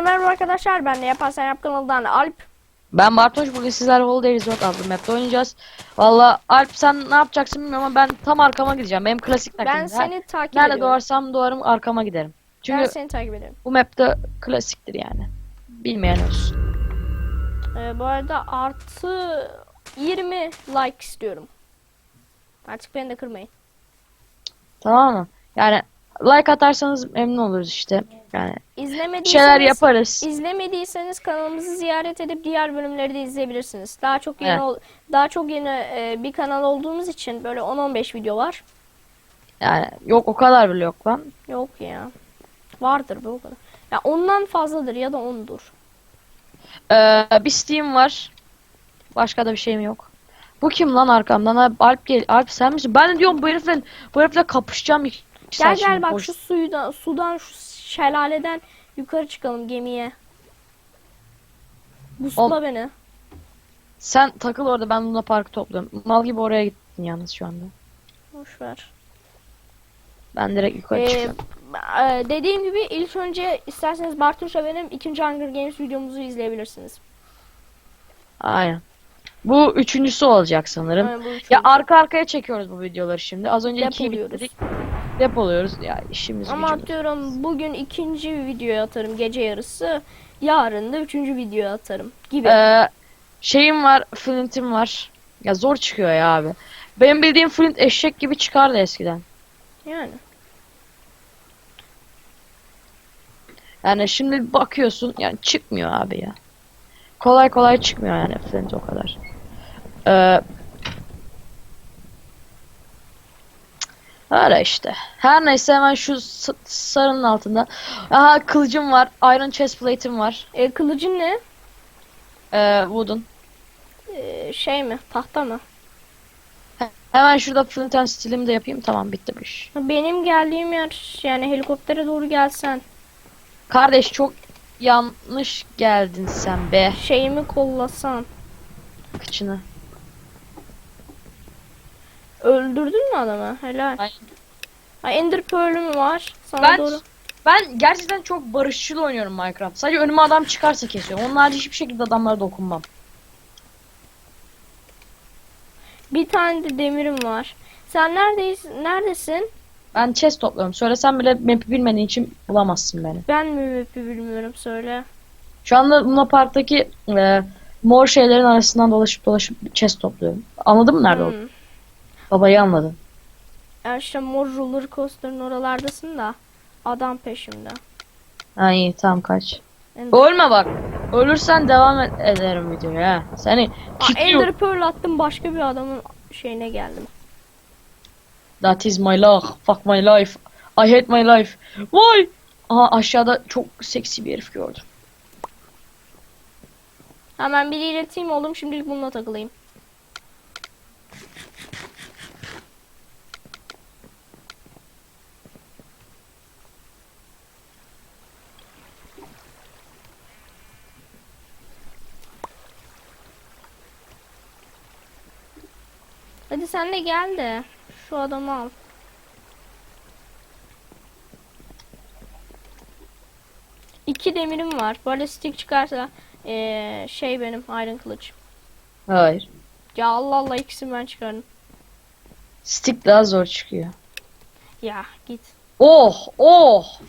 Merhaba arkadaşlar ben de Yaparsan Yap kanalından Alp. Ben Bartoş bugün sizlerle Holiday Resort adlı map'te oynayacağız. Valla Alp sen ne yapacaksın bilmiyorum ama ben tam arkama gideceğim. Benim klasik takım. Ben seni takip Nerede ediyorum. doğarsam doğarım arkama giderim. Çünkü Ben seni takip ediyorum. bu map'te klasiktir yani. Bilmeyen olsun. Ee, bu arada artı 20 like istiyorum. Artık beni de kırmayın. Tamam mı? Yani like atarsanız memnun oluruz işte. Yani bir şeyler yaparız. izlemediyseniz kanalımızı ziyaret edip diğer bölümleri de izleyebilirsiniz. Daha çok yeni Evet. ol- daha çok yeni e, bir kanal olduğumuz için böyle 10-15 video var. Yani yok o kadar bile yok lan. Yok ya. Vardır be o kadar. Ya ondan fazladır ya da ondur. Ee, bir Steam var. Başka da bir şeyim yok. Bu kim lan arkamdan? Alp gel. Alp sen misin? Ben de diyorum bu herifle bu herifle kapışacağım. Gel gel bak Boş- şu suydan, sudan, şu şelaleden yukarı çıkalım gemiye. Busla Ol- beni. Sen takıl orada ben Luna Park'ı topluyorum. Mal gibi oraya gittin yalnız şu anda. Boş ver. Ben direkt yukarı Ee, çıkıyorum. e, dediğim gibi ilk önce isterseniz Bartuş'a benim ikinci Hunger Games videomuzu izleyebilirsiniz. Aynen. Bu üçüncüsü olacak sanırım. Yani bu çok Ya arka arkaya çekiyoruz bu videoları şimdi. Az önce ikiyi depoluyoruz. bitirdik. Depoluyoruz. Ya işimiz Ama gücümüz. atıyorum bugün ikinci videoya atarım gece yarısı. Yarın da üçüncü videoya atarım gibi. Ee, şeyim var, Flint'im var. Ya zor çıkıyor ya abi. Benim bildiğim Flint eşek gibi çıkardı eskiden. yani. Yani şimdi bakıyorsun yani çıkmıyor abi ya. Kolay kolay çıkmıyor yani Flint o kadar. Ee, öyle işte. Her neyse hemen şu sarının altında. Aha kılıcım var. Iron chest plate'im var. E, kılıcın ne? Ee, wooden. E, şey mi? Tahta mı? Hemen şurada flint and steel'imi de yapayım. Tamam bitti bu iş. Benim geldiğim yer yani helikoptere doğru gelsen. Kardeş çok yanlış geldin sen be. Şeyimi kollasan. Kıçını. Öldürdün mü adamı? Helal. Aynen. Ay Ender Pearl'üm var. Sana Ben doğru. ben gerçekten çok barışçıl oynuyorum Minecraft. Sadece önüme adam çıkarsa kesiyorum. Onun harici hiçbir şekilde adamlara dokunmam. Bir tane de demirim var. Sen neredeyiz? Neredesin? Ben chest topluyorum. Söylesem bile map'i bilmediğin için bulamazsın beni. Ben mi map'i bilmiyorum söyle. Şu anda Luna Park'taki e, mor şeylerin arasından dolaşıp dolaşıp chest topluyorum. Anladın mı nerede Hmm. olduğunu? Babayı anladın. Ya işte mor roller coaster'ın oralardasın da. Adam peşimde. Ha iyi tamam kaç. Ender, Ölme bak. Ölürsen devam et- ederim videoya. Seni Aa. Ender Pearl attım başka bir adamın şeyine geldim. That is my luck. Fuck my life. I hate my life. Why? Aha aşağıda çok seksi bir herif gördüm. Hemen biriyle team oldum şimdilik bununla takılayım. Sen de gel de şu adamı al. İki demirim var. Böyle stick çıkarsa eee, şey benim Iron Kılıç. Hayır. Ya Allah Allah ikisini ben çıkardım. Stick daha zor çıkıyor. Ya git. Oh oh.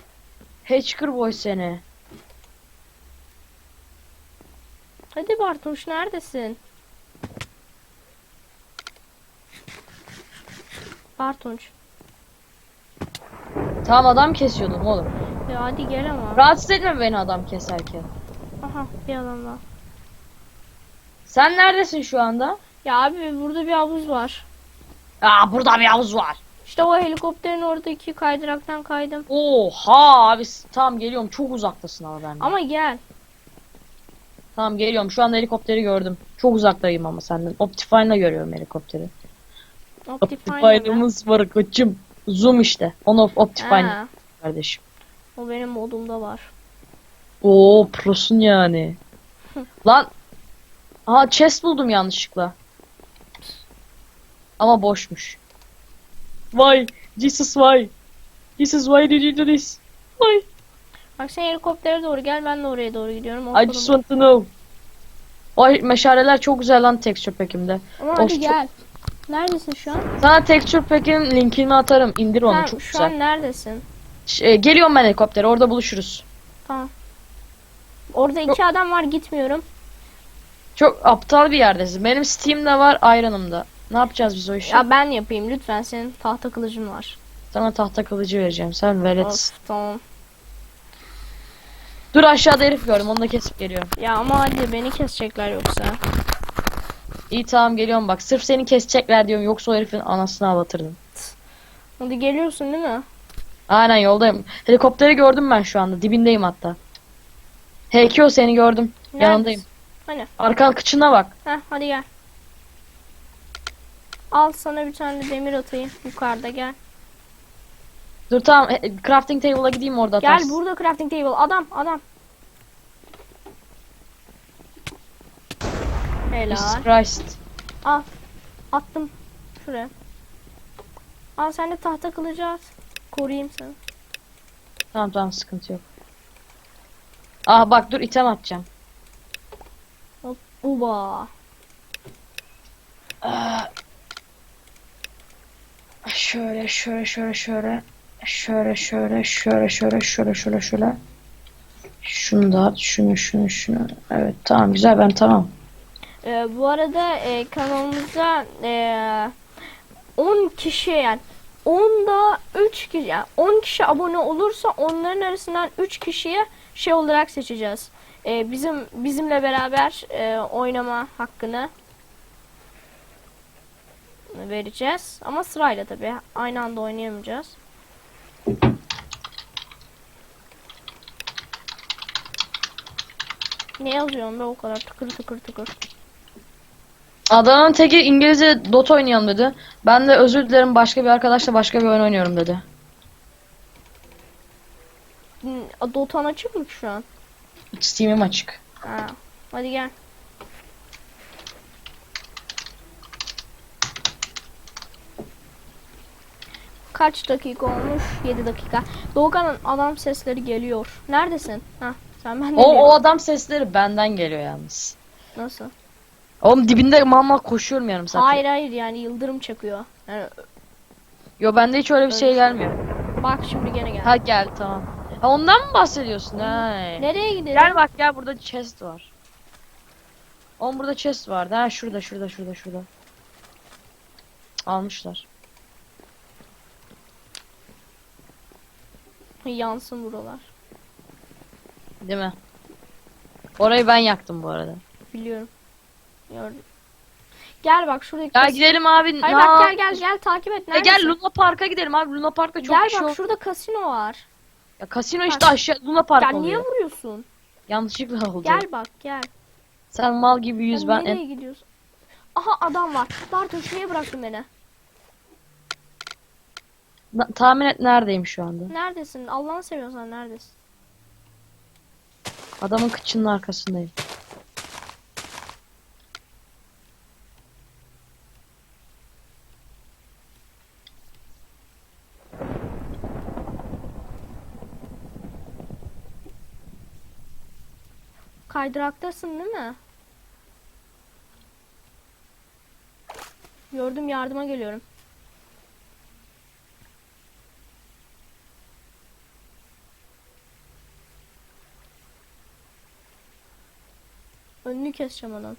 Hatcher boy seni. Hadi Bartuş neredesin? Bartunç. Tamam adam kesiyordum oğlum. Ya hadi gel ama. Rahatsız etme beni adam keserken. Aha bir adam daha. Sen neredesin şu anda? Ya abi burada bir havuz var. Aa burada bir havuz var. İşte o helikopterin oradaki kaydıraktan kaydım. Oha abi tamam geliyorum çok uzaktasın ama benden. Ama gel. Tamam geliyorum şu anda helikopteri gördüm. Çok uzaktayım ama senden. Optifine'la görüyorum helikopteri. Optifine'ımız var koçum. Zoom işte. Onu Optifine Ha, kardeşim. o benim modumda var. Oo prosun yani. Lan. Aha chest buldum yanlışlıkla. Ama boşmuş. Why? Jesus why? Jesus why did you do this? Why? Bak sen helikoptere doğru gel ben de oraya doğru gidiyorum. I Oturun. just want to know. Ay meşaleler çok güzel lan texture pack'imde. Ama Of, hadi çok- gel. Neredesin şu an? Sana texture pack'in linkini atarım. İndir onu Sen çok şu güzel. an neredesin? Ş- e, geliyorum ben helikoptere orada buluşuruz. Tamam. Orada iki adam var gitmiyorum. Çok aptal bir yerdesin. Benim Steam'de var Iron'ımda. Ne yapacağız biz o işi? Ya ben yapayım lütfen senin tahta kılıcın var. Sana tahta kılıcı vereceğim. Sen veletsin. Of, tamam. Dur aşağıda herif gördüm. Onu da kesip geliyorum. Ya ama hadi beni kesecekler yoksa. İyi tamam geliyorum bak. Sırf seni kesecekler diyorum. Yoksa o herifin anasını ağlatırdım. Hadi geliyorsun değil mi? Aynen yoldayım. Helikopteri gördüm ben şu anda. Dibindeyim hatta. HQ seni gördüm. Neredesin? Yanındayım. Hani? Arkan kıçına bak. Heh hadi gel. Al sana bir tane demir atayım yukarıda gel. Dur tamam. Crafting table'a gideyim orada Gel atarsın. burada crafting table adam adam. Helal. Christ. Al. Attım. Şuraya. Al sen de tahta kılıcı at. Koruyayım seni. Tamam tamam sıkıntı yok. Ah bak dur item atacağım. Hop. Uba. Ah. Şöyle şöyle şöyle şöyle. Şöyle şöyle şöyle şöyle şöyle şöyle şöyle. Şunu da at, şunu şunu şunu. Evet tamam güzel ben tamam. Ee, bu arada e, kanalımıza e, 10 kişi yani 10'da 3 kişi yani 10 kişi abone olursa onların arasından 3 kişiye şey olarak seçeceğiz. E, bizim bizimle beraber e, oynama hakkını vereceğiz. Ama sırayla tabii. Aynı anda oynayamayacağız. Ne yazıyorsun be o kadar tıkır tıkır tıkır. Adana'nın teki İngilizce Dota oynayalım dedi. Ben de özür dilerim başka bir arkadaşla başka bir oyun oynuyorum dedi. Hmm, Dota'nın açık mı şu an? Steam'im açık. Ha. Hadi gel. Kaç dakika olmuş? 7 dakika. Doğukan'ın adam sesleri geliyor. Neredesin? Ha, sen ben de O, o adam sesleri benden geliyor yalnız. Nasıl? Oğlum dibinde mal koşuyorum yarım saat. Hayır hayır yani yıldırım çakıyor. Yani Yo bende hiç öyle bir şey gelmiyor. bak şimdi gene gel. Ha gel tamam. Ha ondan mı bahsediyorsun? Ha. Nereye gidelim? Gel bak gel burada chest var. Oğlum burada chest vardı. Ha şurada şurada şurada şurada. Almışlar. Yansın buralar. Değil mi? Orayı ben yaktım bu arada. Biliyorum. Gördüm. Gel bak şuradaki. Ya kas- gidelim abi. Hayır bak gel gel gel takip et. Ya Neredesin? gel Luna Park'a gidelim abi. Luna Park'ta çok Gel kişi bak yok. şurada kasino var. Ya kasino işte aşağı Luna Park Ya niye oluyor. vuruyorsun? Yanlışlıkla oldu. Gel bak gel. Sen mal gibi yüz Sen ben. nereye gidiyorsun? Aha adam var. Bartoş niye bıraktın beni? Na- tahmin et neredeyim şu anda. Neredesin? Allah'ını seviyorsan neredesin? Adamın kıçının arkasındayım. Kaydıraktasın değil mi? Gördüm yardıma geliyorum. Önünü keseceğim onun.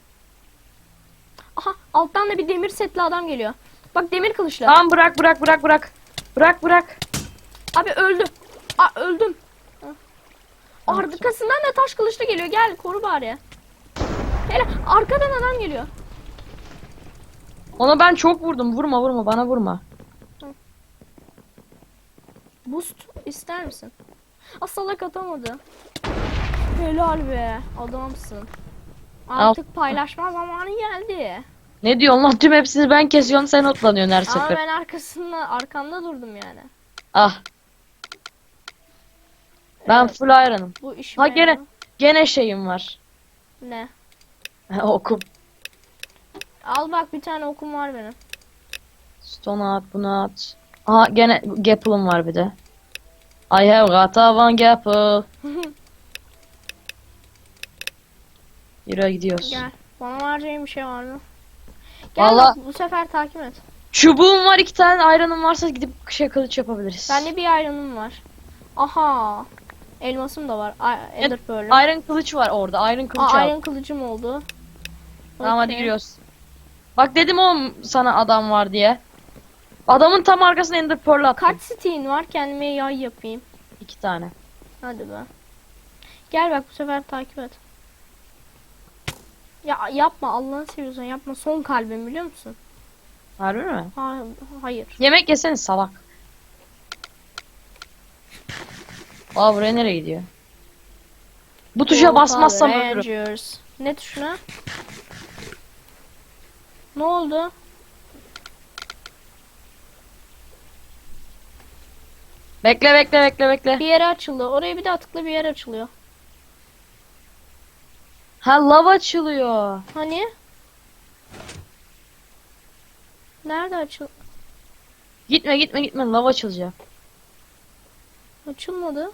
Aha alttan da bir demir setli adam geliyor. Bak demir kılıçlı. Tamam bırak bırak bırak bırak. Bırak bırak. Abi öldüm. Aa öldüm. Arkasından da taş kılıçlı geliyor. Gel koru bari. Hele arkadan adam geliyor. Ona ben çok vurdum. Vurma vurma bana vurma. Boost ister misin? Aa salak atamadı. Helal be. Adamsın. Artık paylaşma zamanı geldi. Ne diyorsun lan tüm hepsini ben kesiyorum sen otlanıyorsun her Ama sefer. ben arkasında arkanda durdum yani. Ah ben full iron'ım. bu iş Ha gene gene şeyim var. Ne? Okum. Al bak bir tane okum var benim. Stone at bunu at. Aha gene Gapple'ım var bir de. I have got a one apple. Yürü gidiyoruz. Gel. Bana vereceğin bir şey var mı? Gel Vallahi- bak, bu sefer takip et. Çubuğum var iki tane ayranım varsa gidip şey kılıç yapabiliriz. Bende bir iron'um var. Aha. Elmasım da var. Ender Pearl'üm. Iron kılıç var orada. Iron kılıç Aa, iron kılıcım oldu. Tamam hadi Okey. giriyoruz. Bak dedim oğlum sana adam var diye. Adamın tam arkasına Ender Pearl attım. Kaç steğin var? Kendime yay yapayım. İki tane. Hadi be. Gel bak bu sefer takip et. Ya yapma Allah'ını seviyorsan yapma. Son kalbim biliyor musun? Harbi mi? Ha, hayır. Yemek yesene salak. Aa buraya nereye gidiyor? Bu tuşa basmazsam ölürüm. Rangers. Ne tuşuna? Ne oldu? Bekle bekle bekle bekle. Bir yere açıldı. Oraya bir daha tıkla bir yer açılıyor. Ha lav açılıyor. Hani? Nerede açıl Gitme gitme gitme lav açılacak. açılmadı?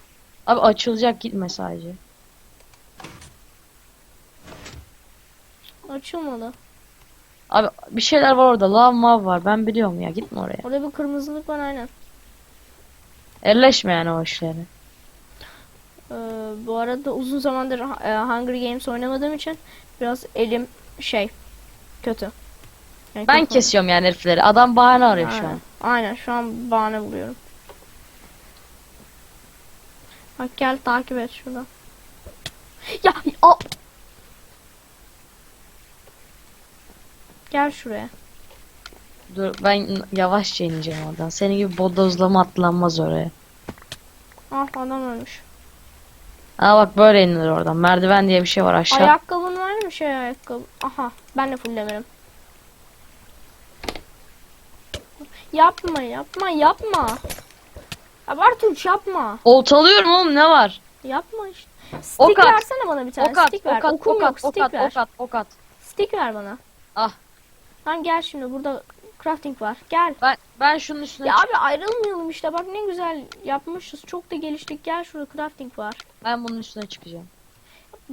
Abi açılacak gitme sadece. Açılmadı. Abi bir şeyler var orada lav mav var ben biliyorum ya gitme oraya. Orada bir kırmızılık var aynen. Elleşme yani o işleri. Ee, bu arada uzun zamandır e, Hunger Games oynamadığım için biraz elim şey kötü. Yani Ben kesiyorum yani herifleri. Adam bahane arıyor şu Aynen. an. Aynen şu an bahane buluyorum. Bak gel takip et şuradan. Ya a- Gel şuraya. Dur ben yavaşça ineceğim oradan. Senin gibi bodozlama atlanmaz oraya. Ah adam ölmüş. Aa bak böyle inilir oradan. Merdiven diye bir şey var aşağı. Ayakkabın var mı şey ayakkabı? Aha ben de fulllemedim. Yapma yapma yapma. Abartuç yapma. Oltalıyorum oğlum ne var? Yapma işte. Stick Ok at. versene bana bir tane. Ok at, stick ver. ok at, Okum ok yok ok stick at, ver. ok at, ok at. Stick ver bana. Ah. Tamam gel şimdi burada crafting var. Gel. Ben ben şunun üstüne Ya abi ayrılmayalım işte bak ne güzel yapmışız. Çok da geliştik. Gel şurada crafting var. ben bunun üstüne çıkacağım.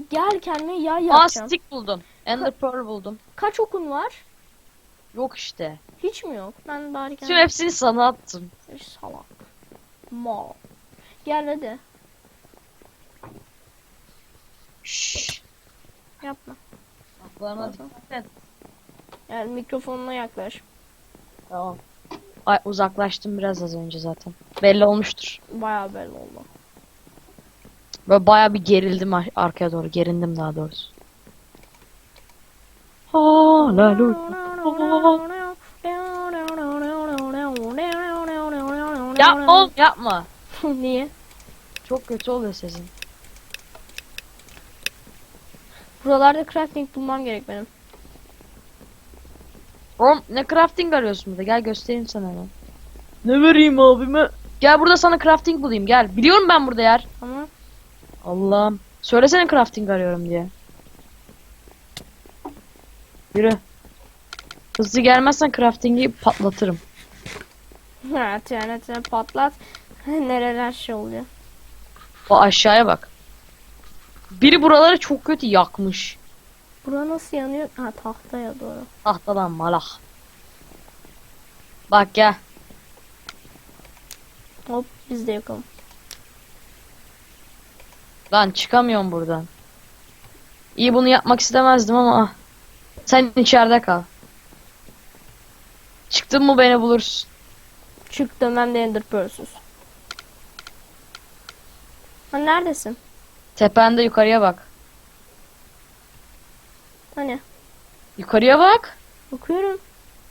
Gel kendime yay Aa yapacağım. stick buldum. Ender Pearl buldum. Kaç okun var? Yok işte. Hiç mi yok? Ben bari Tüm kendim... hepsini sana attım. Salak. Mal. Gel hadi. Şşş. Yapma. Bana dikkat et. Yani mikrofonuna yaklaş. Tamam. Ay uzaklaştım biraz az önce zaten. Belli olmuştur. Bayağı belli oldu. Böyle baya bir gerildim ar- arkaya doğru. Gerindim daha doğrusu. Hallelujah. Yapma oğlum yapma. Niye? Çok kötü oluyor sesin. Buralarda crafting bulmam gerek benim. Oğlum ne crafting arıyorsun burada? Gel göstereyim sana hemen. Ne vereyim abime? Gel burada sana crafting bulayım gel. Biliyorum ben burada yer. Ama Allah'ım. Söylesene crafting arıyorum diye. Yürü. Hızlı gelmezsen crafting'i patlatırım. Ha, TNT patlat. Nereler şey oluyor. O aşağıya bak. Biri buraları çok kötü yakmış. Bura nasıl yanıyor? Ha tahtaya doğru. Tahtadan malak. Bak gel. Hop biz de yakalım. Lan çıkamıyorum buradan. İyi bunu yapmak istemezdim ama. Sen içeride kal. Çıktın mı beni bulursun. Çıktım hem de Ender Pearl'süz. Ha neredesin? Tepende yukarıya bak. Hani? Yukarıya bak. Bakıyorum.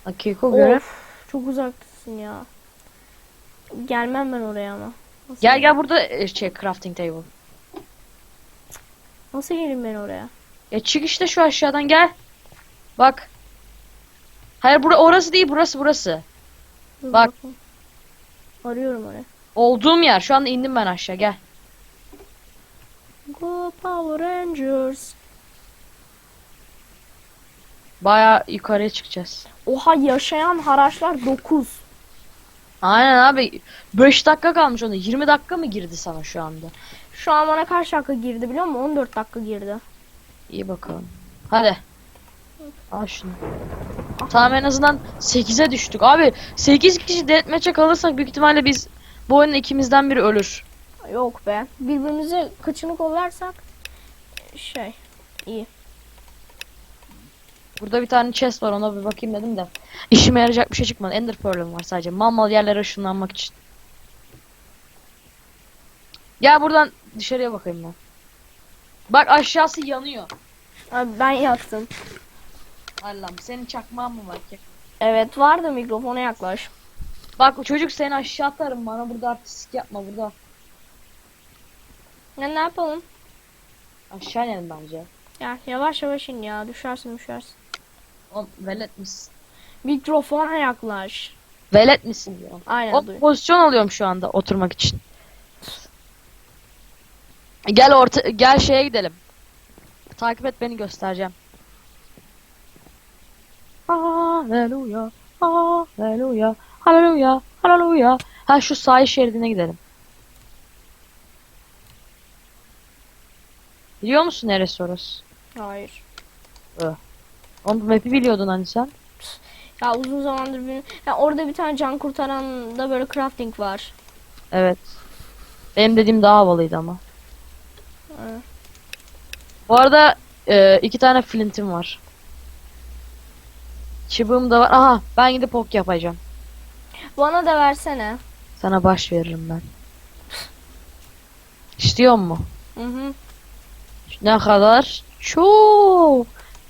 Akiko göre. Of çok uzaktasın ya. Gelmem ben oraya ama. Nasıl Gel gel burada e, şey crafting table. Nasıl geleyim ben oraya? Ya çık işte şu aşağıdan gel. Bak. Hayır bura orası değil burası burası. Dur Bak. bakalım. Arıyorum oraya. Olduğum yer. Şu anda indim ben aşağı gel. Go Power Rangers. Baya yukarıya çıkacağız. Oha yaşayan haraçlar 9. Aynen abi. 5 dakika kalmış onda. 20 dakika mı girdi sana şu anda? Şu an bana kaç dakika girdi biliyor musun? 14 dakika girdi. İyi bakalım. Hadi. Al şunu. Tamam en azından 8'e düştük. Abi 8 kişi deathmatch'e kalırsak büyük ihtimalle biz bu oyunun ikimizden biri ölür. Yok be. Birbirimize kıçını kollarsak şey iyi. Burada bir tane chest var ona bir bakayım dedim de. İşime yarayacak bir şey çıkmadı. Ender Pearl'üm var sadece. Mal mal yerlere ışınlanmak için. Gel buradan dışarıya bakayım ben. Bak aşağısı yanıyor. Abi ben yaktım. Allah'ım senin çakmağın mı var ki? Evet vardı mikrofona yaklaş. Bak çocuk seni aşağı atarım bana burada artistik yapma burada. Ya ne yapalım? Aşağı inelim bence. Ya yavaş yavaş in ya. Düşersin düşersin. Oğlum velet misin? Mikrofona yaklaş. Velet misin diyor. Aynen O duy. pozisyon alıyorum şu anda oturmak için. Gel orta gel şeye gidelim. Takip et beni göstereceğim. Haleluya. Haleluya. Haleluya. Haleluya. Ha şu sahil şeridine gidelim. Biliyor musun neresi orası? Hayır. Onu map'i biliyordun hani sen. Ya uzun zamandır benim... Ya orada bir tane can kurtaran da böyle crafting var. Evet. Benim dediğim daha havalıydı ama. Evet. Bu arada e, iki tane flintim var. Çubuğum da var. Aha ben gidip ok yapacağım. Bana da versene. Sana baş veririm ben. İstiyor mu? Hı hı. Ne kadar? Çok.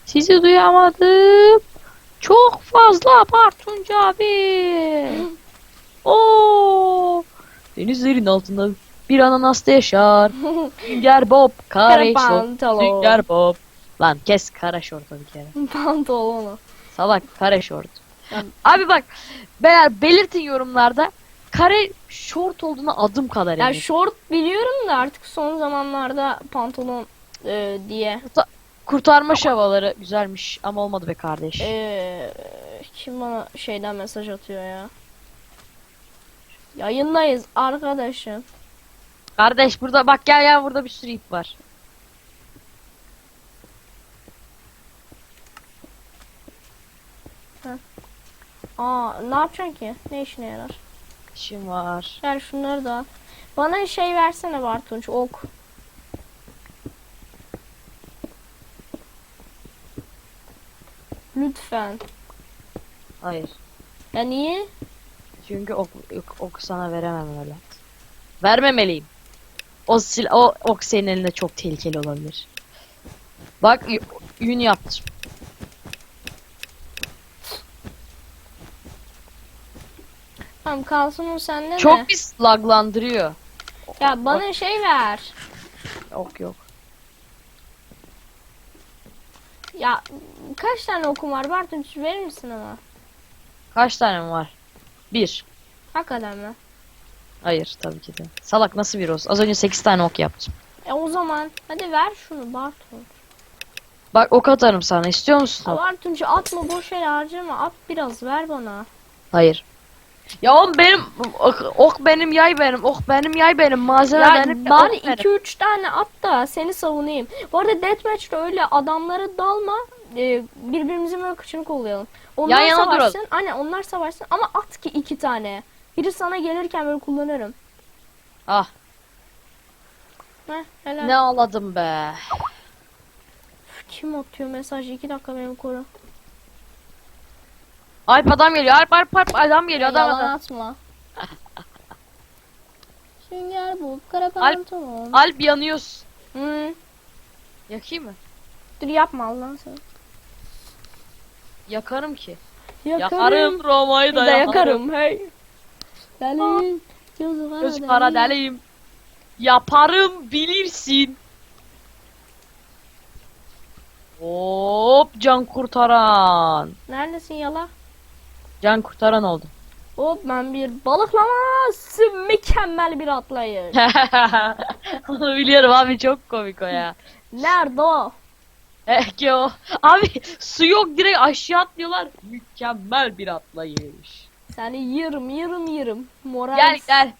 Sizi duyamadım. Çok fazla Bartunç abi. Oo. Denizlerin altında bir ananasta yaşar. Sünger Bob. Kara Kare şort. Sünger Bob. Lan kes kara şortu bir kere. Pantolonu. Salak kare. Ya- Abi bak beyler belirtin yorumlarda kare şort olduğuna adım kadar Ya eminim. short biliyorum da artık son zamanlarda pantolon e, diye. Kurtarma şavaları güzelmiş ama olmadı be kardeş. E, kim bana şeyden mesaj atıyor ya? Yayındayız arkadaşım. Kardeş burada bak gel gel burada bir sürü ip var. Aa ne yapacaksın ki? Ne işine yarar? İşim var. Gel şunları da. al. Bana şey versene Bartunç ok. Lütfen. Hayır. Ya niye? Çünkü ok, ok, ok sana veremem öyle. Vermemeliyim. O sil o ok senin elinde çok tehlikeli olabilir. Bak yün yaptım. Tamam kalsın o sende de. Çok pis laglandırıyor. Ya bana şey ver. Ok yok. Ya kaç tane okum var Bartunç verir misin ama? Kaç tane mi var? Bir. Hakikaten mi? Hayır tabii ki de. Salak nasıl bir olsun? Az önce 8 tane ok yaptım. E o zaman hadi ver şunu Bartunç. Bak ok atarım sana. İstiyor musun? Bartunç atma boş yere harcama. At biraz ver bana. Hayır. Ya oğlum benim ok, ok benim yay benim. Ok benim yay benim. Malzeme Ya benim. bari ok benim. 2-3 tane at da seni savunayım. Bu arada deathmatch'te öyle adamları dalma. e, birbirimizin böyle kıçını kollayalım. Onlar Yan savaşsın. Anne onlar savaşsın ama at ki iki tane. Biri sana gelirken böyle kullanırım. Ah Heh, helal. ne ağladım be. Kim atıyor mesajı? 2 dakika beni koru. Alp adam geliyor. Alp Alp Alp adam geliyor. Adam Yalan adam. atma. Sünger bu kara Alp- pantolon. Alp yanıyorsun. Hı. Yakayım mı? Dur yapma Allah'ını seversen. Yakarım ki. Yakarım. Yakarım Roma'yı Bir da de yakarım. yakarım. Hey. Deli. Gözü kara, Göz kara deli. deliyim. Yaparım bilirsin. Hop can kurtaran. Neredesin yala? Can kurtaran oldum. Hop ben bir balıklaması mükemmel bir atlayış. Onu biliyorum abi çok komik o ya. Nerede o? Eh ki o. Abi su yok direkt aşağı atlıyorlar. Mükemmel bir atlayış. Seni yırım yırım yırım. Moral Gel gel.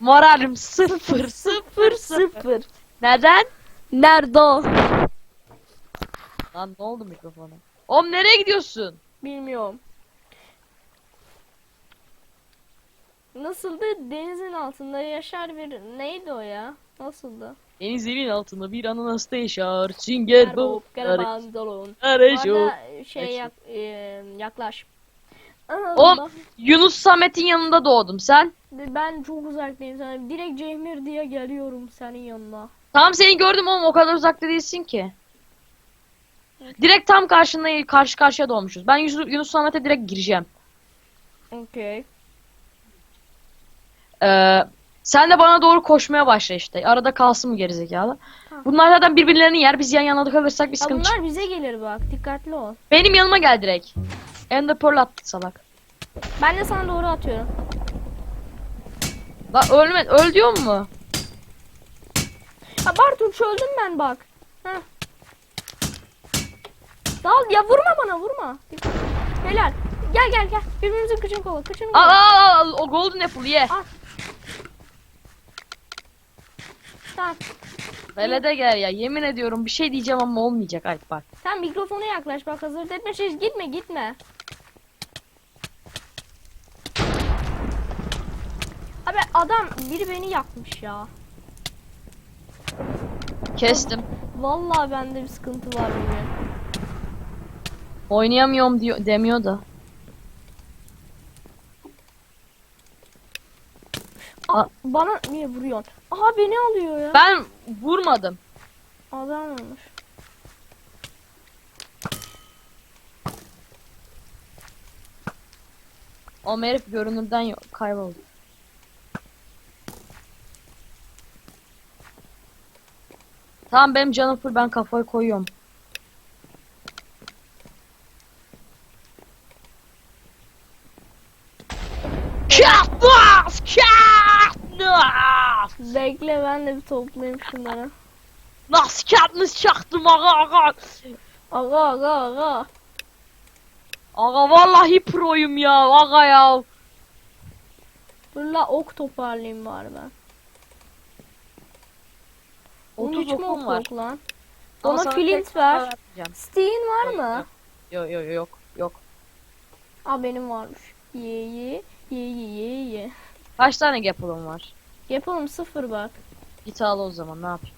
Moralim sıfır sıfır. sıfır. Neden? Nerede o? Lan ne oldu mikrofona? Oğlum nereye gidiyorsun? Bilmiyorum. Nasıldı? Denizin altında yaşar bir neydi o ya? Nasıldı? Denizlerin altında bir ananasta yaşar. Sünger Bob. Bu Arayışo. arada şey yak, e, yaklaş. Oğlum Allah. Yunus Samet'in yanında doğdum sen. Ben çok uzaktayım sana. Direkt Cemir diye geliyorum senin yanına. Tamam seni gördüm oğlum o kadar uzakta değilsin ki. Direkt tam karşında karşı karşıya doğmuşuz. Ben Yunus, Yunus Samet'e direkt gireceğim. Okey. Ee, sen de bana doğru koşmaya başla işte. Arada kalsın mı gerizekalı? Tamam. Bunlar zaten birbirlerini yer. Biz yan yana kalırsak bir sıkıntı bunlar bize gelir bak. Dikkatli ol. Benim yanıma gel direkt. Ender Pearl attı salak. Ben de sana doğru atıyorum. La ölme, öl diyor mu? Ha Bartu çöldüm ben bak. Heh. Dal ya vurma bana vurma. Helal. Gel gel gel. Birbirimizin kıçını kovala. Kıçını Al kovala. al al, al o golden apple ye. Tamam. Velede gel ya. Yemin ediyorum bir şey diyeceğim ama olmayacak. Ay bak. Sen mikrofona yaklaş bak hazır etme şey gitme gitme. Abi adam biri beni yakmış ya. Kestim. Vallahi bende bir sıkıntı var bugün. Oynayamıyorum diyor demiyor da. Aa, bana niye vuruyorsun? Aha beni alıyor ya. Ben vurmadım. Adam olmuş. O herif görünürden yo- kayboldu. Tamam benim canım full ben kafayı koyuyorum. Katniss! Katniss! Bekle ben de bir toplayayım şunları. Nasıl Katniss çaktım aga aga? Aga aga aga. Aga vallahi proyum ya aga ya. Dur la ok toparlayayım bari ben. 30 13 mi okum ok var. yok lan? Ama sana flint ver. Stein var mı? Yok yok yok yok. Aa benim varmış. Ye ye ye ye ye ye. Kaç tane gapalım var? Yapalım sıfır bak. Git al o zaman ne yapayım?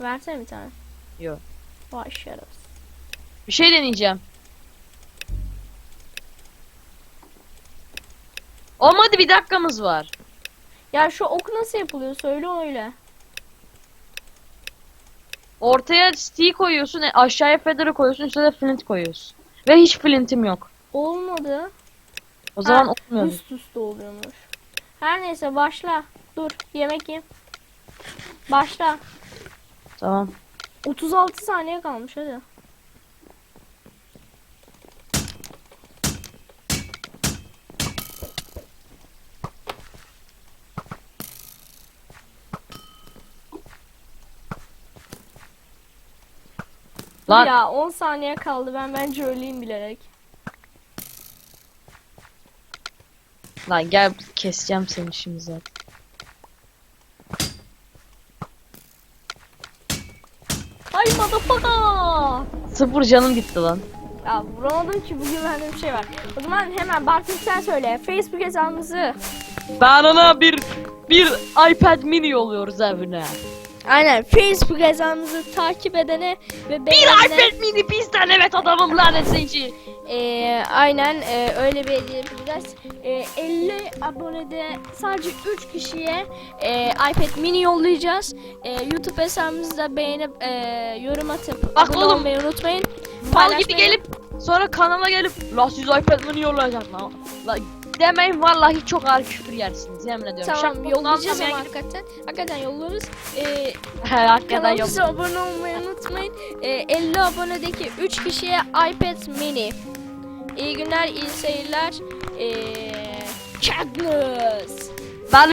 Versene bir tane. Yok. Vay şerefsiz. Bir şey deneyeceğim. Olmadı bir dakikamız var. Ya şu ok nasıl yapılıyor söyle öyle. Ortaya steel koyuyorsun, e, aşağıya feather'ı koyuyorsun, üstüne de flint koyuyorsun. Ve hiç flintim yok. Olmadı. O zaman Ha, olmuyor. Üst üste oluyormuş. Her neyse başla. Dur yemek yiyeyim. Başla. Tamam. 36 saniye kalmış hadi. Lan Ya 10 saniye kaldı ben bence öleyim bilerek. Lan gel keseceğim seni şimdi zaten. Ay motherfucker! Sıfır canım gitti lan. Ya vuramadım ki bugün bende bir şey var. O zaman hemen Bartu sen söyle. Facebook hesabımızı. Ben ona bir bir iPad mini yolluyoruz evine. Aynen Facebook hesabımızı takip edene ve Bir beğenene. iPad mini bizden evet adamım lanet zenci. Ee, aynen e, öyle bir hediye yapacağız. Ee, 50 abonede sadece 3 kişiye e, iPad mini yollayacağız. E, YouTube hesabımızda beğenip e, yorum atıp Bak abone oğlum, olmayı unutmayın. Mal gibi Paylaşmayı- gelip sonra kanala gelip la siz iPad mini yollayacak lan. La, demeyin vallahi çok ağır küfür yersiniz yemin ediyorum. Tamam Şak- yollayacağız ama hakikaten. Hakikaten yollarız. Ee, gidip- He hakikaten yok. kanalımıza abone olmayı unutmayın. Ee, 50 abonedeki 3 kişiye iPad mini. İyi günler, iyi seyirler. Ee, Cadmus. Ben